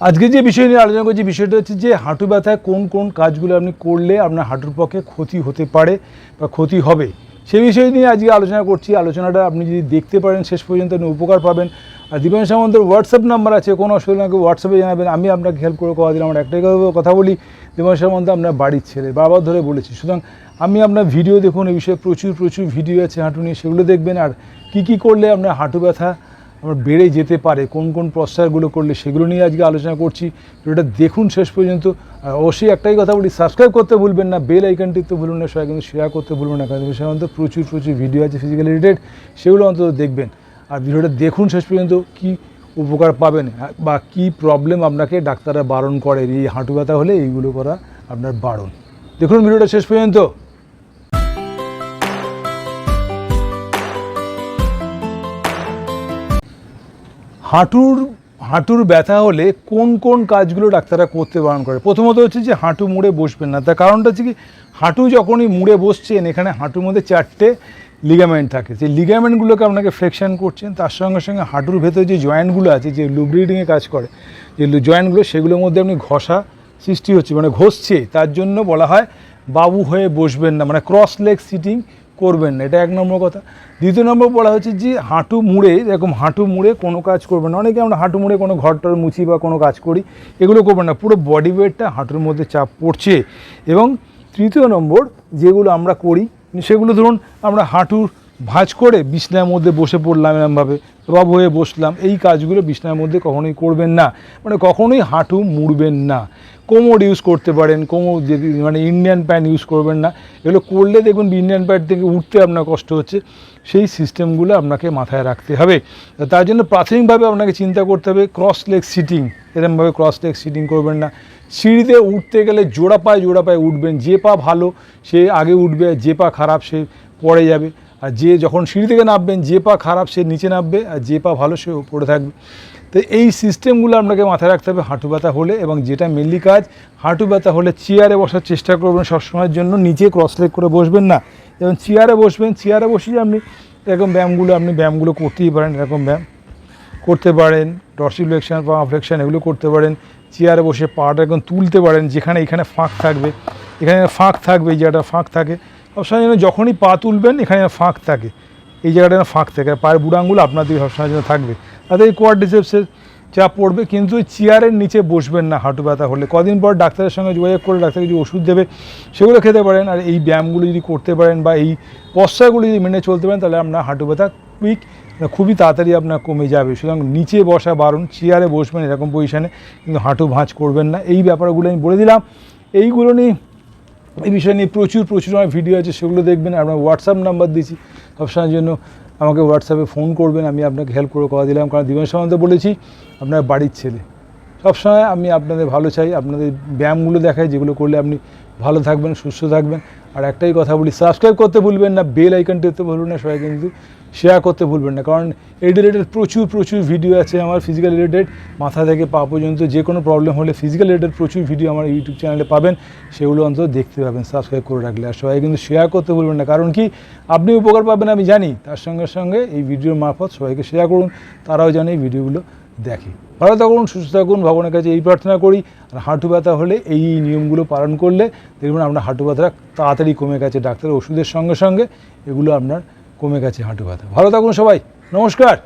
আজকে যে বিষয় নিয়ে আলোচনা করছি, বিষয়টা হচ্ছে যে হাঁটু ব্যথায় কোন কোন কাজগুলো আপনি করলে আপনার হাঁটুর পক্ষে ক্ষতি হতে পারে বা ক্ষতি হবে? সেই বিষয় নিয়ে আজকে আলোচনা করছি। আলোচনাটা আপনি যদি দেখতে পারেন, শেষ পর্যন্ত আপনি উপকার পাবেন। আর দীপেন সামন্তের হোয়াটসঅ্যাপ নাম্বার আছে, কোনো অসুবিধা আমাকে হোয়াটসঅ্যাপে জানাবেন। আমি আপনাকে হেল্প করে কথা দিলাম। আমার একটাই কথা- বলি, দীপেন সামন্ত আপনার বাড়ির ছেলে, বারবার ধরে বলেছি। সুতরাং আমি আপনার ভিডিও দেখুন এই বিষয়ে প্রচুর প্রচুর ভিডিও আছে হাঁটু নিয়ে, সেগুলো দেখবেন। আর কী কী করলে আপনার হাঁটু ব্যথা আমার বেড়ে যেতে পারে কোন কোন প্রস্তারগুলো করলে সেগুলো নিয়ে আজকে আলোচনা করছি। ভিডিওটা দেখুন শেষ পর্যন্ত। আর অবশ্যই একটাই কথা বলি সাবস্ক্রাইব করতে ভুলবেন না বেল আইকনটি তো ভুলবেন না সবাই কিন্তু শেয়ার করতে ভুলবেন না কারণ সাধারণত প্রচুর প্রচুর ভিডিও আছে ফিজিক্যাল রিলেটেড সেগুলো অন্তত দেখবেন। আর ভিডিওটা দেখুন শেষ পর্যন্ত কি উপকার পাবেন হ্যাঁ, বা কি প্রবলেম আপনাকে ডাক্তাররা বারণ করে এই হাঁটু ব্যথা হলে এইগুলো করা আপনার বারণ। দেখুন ভিডিওটা শেষ পর্যন্ত। হাঁটুর হাঁটুর ব্যথা হলে কোন কোন কাজগুলো ডাক্তাররা করতে বারণ করে? প্রথমত হচ্ছে যে হাঁটু মুড়ে বসবেন না। তার কারণটা হচ্ছে কি, হাঁটু যখনই মুড়ে বসছেন, এখানে হাঁটুর মধ্যে চারটে লিগামেন্ট থাকে। সেই লিগামেন্টগুলোকে আপনাকে ফ্লেকশন করছেন, তার সঙ্গে সঙ্গে হাঁটুর ভেতরে যে জয়েন্টগুলো আছে, যে লুব্রিডিংয়ে কাজ করে, যে জয়েন্টগুলো সেগুলোর মধ্যে আপনি ঘষা সৃষ্টি হচ্ছে মানে ঘষছে, তার জন্য বলা হয় বাবু হয়ে বসবেন না। মানে ক্রস লেগ সিটিং করবেন না। এটা এক নম্বর কথা। দ্বিতীয় নম্বর বলা হচ্ছে যে, হাঁটু মুড়ে, এরকম হাঁটু মুড়ে কোনো কাজ করবেন না। অনেকে আমরা হাঁটু মুড়ে কোনো ঘরটর মুছি বা কোনো কাজ করি, এগুলো করবেন না। পুরো বডি ওয়েটটা হাঁটুর মধ্যে চাপ পড়ছে। এবং তৃতীয় নম্বর যেগুলো আমরা করি, সেগুলো ধরুন, আমরা হাঁটুর ভাঁজ করে বিছনার মধ্যে বসে পড়লাম এরমভাবে। রব হয়ে বসলাম। এই কাজগুলো বিছনার মধ্যে কখনোই করবেন না। মানে কখনোই হাঁটু মুড়বেন না। কোমর ইউজ করতে পারেন। কোমর যদি মানে ইন্ডিয়ান প্যান্ট ইউজ করবেন না। এগুলো করলে দেখবেন ইন্ডিয়ান প্যান্ট থেকে উঠতে আপনার কষ্ট হচ্ছে। সেই সিস্টেমগুলো আপনাকে মাথায় রাখতে হবে। তার জন্য প্রাথমিকভাবে আপনাকে চিন্তা করতে হবে ক্রস লেগ সিটিং। এরকমভাবে ক্রস লেগ সিটিং করবেন না। সিঁড়িতে উঠতে গেলে জোড়া পায়ে জোড়া পায়ে উঠবেন। যে পা ভালো সে আগে উঠবে আর যে পা খারাপ সে পড়ে যাবে। আর যে যখন সিঁড়ি থেকে নামবেন, যে পা খারাপ সে নিচে নামবে আর যে পা ভালো সে উপরে থাকবে। তো এই সিস্টেমগুলো আপনাকে মাথায় রাখতে হবে হাঁটু ব্যথা হলে এবং যেটা মেনলি কাজ, হাঁটু ব্যথা হলে চেয়ারে বসার চেষ্টা করবেন সবসময়ের জন্য, নিচে ক্রস লেগ করে বসবেন না। এবং চেয়ারে বসবেন, চেয়ারে বসে আপনি এরকম ব্যায়ামগুলো, আপনি ব্যায়ামগুলো করতেই পারেন, এরকম ব্যায়াম করতে পারেন ডরসিফ্লেকশন বা ফ্লেকশন এগুলো করতে পারেন, চেয়ারে বসে পাটা একদম তুলতে পারেন, যেখানে এখানে ফাঁক থাকবে, এখানে ফাঁক থাকবে এই জায়গাটা ফাঁক থাকে। সবসময় যেন যখনই পা তুলবেন, এখানে ফাঁক থাকে। এই জায়গাটা যেন ফাঁক থাকে। আর পায়ের বুড়াঙ্গুলো আপনার দিকে সবসময় যেন থাকবে। তাতে এই কোয়াড্রিসেপসের চাপ পড়বে, কিন্তু চেয়ারের নিচে বসবেন না হাঁটু ব্যথা হলে। কদিন পর ডাক্তারের সঙ্গে যোগাযোগ করে ডাক্তার কিছু ওষুধ দেবে, সেগুলো খেতে পারেন। আর এই ব্যায়ামগুলো যদি করতে পারেন বা এই পশ্চাগুলো যদি মেনে চলতে পারেন, তাহলে আপনার হাঁটু ব্যথা কুইক খুবই তাড়াতাড়ি আপনার কমে যাবে। সুতরাং নিচে বসা বারণ, চেয়ারে বসবেন এরকম পজিশানে কিন্তু হাঁটু ভাঁজ করবেন না। এই ব্যাপারগুলো আমি বলে দিলাম। এইগুলো নিয়ে এই বিষয় নিয়ে প্রচুর প্রচুর আমার ভিডিও আছে, সেগুলো দেখবেন। আপনার হোয়াটসঅ্যাপ নাম্বার দিয়েছি। সবসময়ের জন্য আমাকে হোয়াটসঅ্যাপে ফোন করবেন, আমি আপনাকে হেল্প করে কথা দিলাম। কারণ দিবস সামন্ত বলেছি, আপনার বাড়ির ছেলে। সবসময় আমি আপনাদের ভালো চাই, আপনাদের ব্যায়ামগুলো দেখাই, যেগুলো করলে আপনি ভালো থাকবেন, সুস্থ থাকবেন। আর একটাই কথা বলি সাবস্ক্রাইব করতে ভুলবেন না বেল আইকনটি করতে ভুলবেন না সবাই কিন্তু শেয়ার করতে ভুলবেন না। কারণ এই রিলেটেড প্রচুর প্রচুর ভিডিও আছে আমার ফিজিক্যাল রিলেটেড মাথা থেকে পা পর্যন্ত যে কোনো প্রবলেম হলে ফিজিক্যাল রিলেটেড প্রচুর ভিডিও আমার ইউটিউব চ্যানেলে পাবেন। সেগুলো অন্তত দেখতে পাবেন সাবস্ক্রাইব করে রাখলে। আর সবাই কিন্তু শেয়ার করতে ভুলবেন না। কারণ কি, আপনি উপকার পাবেন আমি জানি। তার সঙ্গে সঙ্গে এই ভিডিওর মারফত সবাইকে শেয়ার করুন। তারাও জানে এই ভিডিওগুলো দেখে। ভালো থাকুন, সুস্থ থাকুন, ভগবানের কাছে এই প্রার্থনা করি। আর হাঁটু ব্যথা হলে এই নিয়মগুলো পালন করলে দেখবেন আপনার হাঁটু ব্যথাটা তাড়াতাড়ি কমে গেছে ডাক্তারের ওষুধের সঙ্গে সঙ্গে। এগুলো আপনার কমে গেছে হাঁটু ব্যথা। ভালো থাকুন সবাই। নমস্কার।